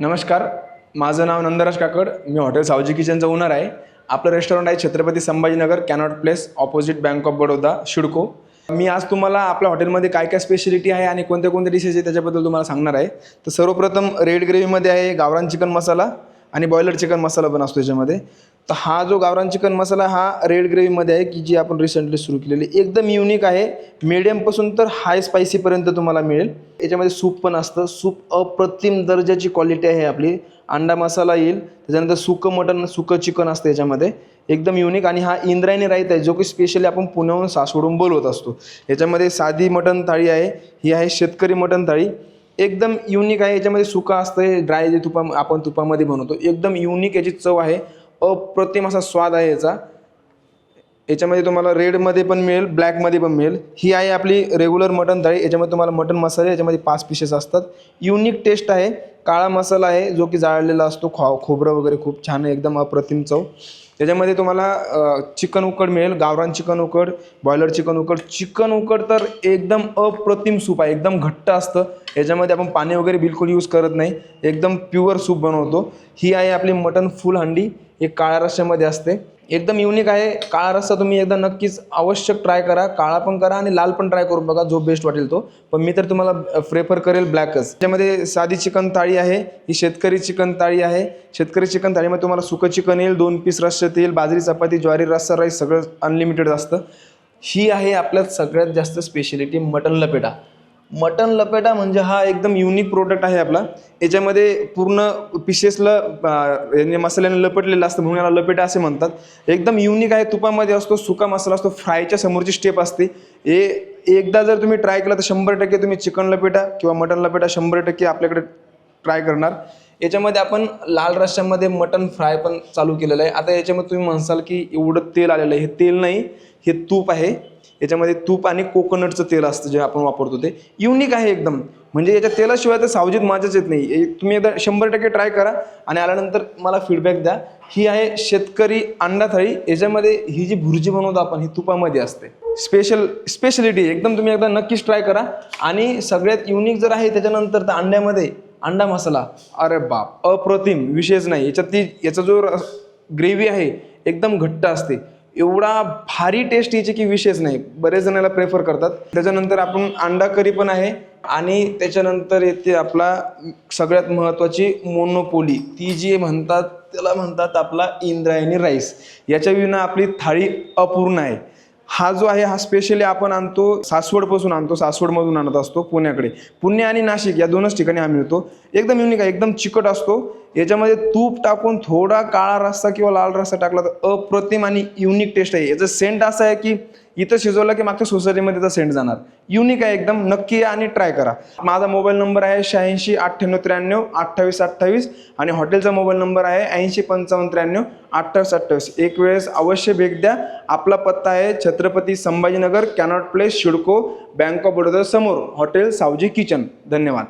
नमस्कार माझं नाव नंदराज काकड मी हॉटेल सावजी किचनचं ओनर आहे. आपलं रेस्टॉरंट आहे Chhatrapati Sambhajinagar Connaught Place opposite Bank of Baroda CIDCO मी आज तुम्हाला आपल्या हॉटेलमध्ये काय काय स्पेशलिटी आहे आणि कोणत्या कोणत्या डिशेस आहे त्याच्याबद्दल तुम्हाला सांगणार आहे. तर सर्वप्रथम रेड ग्रेव्हीमध्ये आहे गावरान चिकन मसाला आणि बॉयलर चिकन मसाला पण असतो याच्यामध्ये तर हा जो गावरान चिकन मसाला हा रेड ग्रेव्हीमध्ये आहे की जी आपण रिसेंटली सुरू केलेली. एकदम युनिक आहे. मिडियमपासून तर हाय स्पायसीपर्यंत तुम्हाला मिळेल. याच्यामध्ये सूप पण असतं. सूप अप्रतिम दर्जाची क्वालिटी आहे आपली. अंडा मसाला येईल. त्याच्यानंतर सुकं मटन सुकं चिकन असतं याच्यामध्ये. एकदम युनिक आणि हा इंद्रायणी राईत आहे जो की स्पेशली आपण पुण्याहून सासवडून बोलवत असतो. याच्यामध्ये साधी मटन थाळी आहे. ही आहे शेतकरी मटन थाळी. एकदम युनिक आहे. याच्यामध्ये सुका असतं. ड्राय जे तुपा आपण तुपामध्ये बनवतो. एकदम युनिक याची चव आहे. अप्रतिम असा स्वाद आहे याचा. याच्यामध्ये तुम्हाला रेडमध्ये पण मिळेल ब्लॅकमध्ये पण मिळेल. ही आहे आपली रेग्युलर मटन थाळी. याच्यामध्ये तुम्हाला मटन मसाले याच्यामध्ये पाच पीसेस असतात. युनिक टेस्ट आहे. काळा मसाला आहे जो की जाळलेला असतो खो खोबरं वगैरे खूप छान आहे एकदम अप्रतिम चव. त्याच्यामध्ये तुम्हाला चिकन उकड मिळेल गावरान चिकन उकड बॉयलर चिकन उकड. चिकन उकड तर एकदम अप्रतिम सूप आहे एकदम घट्ट असतं. याच्यामध्ये आपण पाणी वगैरे बिलकुल यूज करत नाही. एकदम प्युअर सूप बनवतो. ही आहे आपली मटन फुल हंडी हे काळ्या रश्श्यामध्ये असते. एकदम युनिक आहे. काळा रस्सा तुम्ही एकदा नक्कीच आवश्यक ट्राय करा. काळा पण करा आणि लाल पण ट्राय करून बघा जो बेस्ट वाटेल तो. पण मी तर तुम्हाला प्रेफर करेल ब्लॅकच त्याच्यामध्ये साधी चिकन थाळी आहे. ही शेतकरी चिकन थाळी आहे. शेतकरी चिकन थाळीमध्ये तुम्हाला सुकं चिकन येईल दोन पीस रस्सा येईल बाजरी चपाती ज्वारी रस्सा राईस सगळं अनलिमिटेड असतं. ही आहे आपल्यात सगळ्यात जास्त स्पेशलिटी मटन लपेटा. मटन लपेटा म्हणजे हा एकदम युनिक प्रोडक्ट आहे आपला. याच्यामध्ये पूर्ण पिशेसला याने मसाल्याने लपटलेलं असतं म्हणून याला लपेटा असे म्हणतात. एकदम युनिक आहे तुपामध्ये असतो सुका मसाला असतो फ्रायच्या समोरची स्टेप असते. हे एकदा जर तुम्ही ट्राय केला तर शंभर टक्के तुम्ही चिकन लपेटा किंवा मटन लपेटा शंभर टक्के आपल्याकडे ट्राय करणार. याच्यामध्ये आपण लाल रश्श्यामध्ये मटन फ्राय पण चालू केलेलं आहे. आता याच्यामध्ये तुम्ही म्हणसाल की एवढं तेल आलेलं आहे. हे तेल नाही हे तूप आहे. याच्यामध्ये तूप आणि कोकोनटचं तेल असतं जे आपण वापरतो ते. युनिक आहे एकदम. म्हणजे याच्या तेलाशिवाय तर सावजीत माझ्याच येत नाही. तुम्ही एकदा शंभर टक्के ट्राय करा आणि आल्यानंतर मला फीडबॅक द्या. ही आहे शेतकरी अंडा थाळी. याच्यामध्ये ही जी भुर्जी बनवतो आपण ही तुपामध्ये असते. स्पेशल स्पेशलिटी एकदम तुम्ही एकदा नक्कीच ट्राय करा. आणि सगळ्यात युनिक जर आहे त्याच्यानंतर तर अंड्यामध्ये अंडा मसाला. अरे बाप अप्रतिम. विशेष नाही. याच्यात ती याचा जो ग्रेव्ही आहे एकदम घट्ट असते. एवढा भारी टेस्ट याची की विशेष नाही. बरेच जणांना प्रेफर करतात. त्याच्यानंतर आपण अंडा करी पण आहे आणि त्याच्यानंतर येते आपला सगळ्यात महत्त्वाची मोनोपोली. ती जी म्हणतात त्याला म्हणतात आपला इंद्रायणी राईस याच्या विना आपली थाळी अपूर्ण आहे. हा जो आहे हा स्पेशली आपण आणतो सासवडपासून आणतो सासवडमधून आणत असतो पुण्याकडे. पुणे आणि नाशिक या दोनच ठिकाणी आम्ही मिळतो एकदम युनिक आहे एकदम चिकट असतो. याच्यामध्ये तूप टाकून थोडा काळा रस्सा किंवा लाल रस्सा टाकला तर अप्रतिम आणि युनिक टेस्ट आहे. याचं सेंट असं आहे की इथं शिजवलं की मागच्या सोसायटीमध्ये त्याचा सेंट जाणार. युनिक आहे एकदम. नक्की आणि ट्राय करा. माझा मोबाईल नंबर आहे शहाऐंशी अठ्ठ्याण्णव त्र्याण्णव अठ्ठावीस अठ्ठावीस आणि हॉटेलचा मोबाईल नंबर आहे ऐंशी पंचावन्न त्र्याण्णव अठ्ठावीस अठ्ठावीस. एक वेळेस अवश्य भेट द्या. आपला पत्ता आहे Chhatrapati Sambhajinagar Connaught Place CIDCO Bank of Baroda समोर. हॉटेल सावजी किचन धन्यवाद.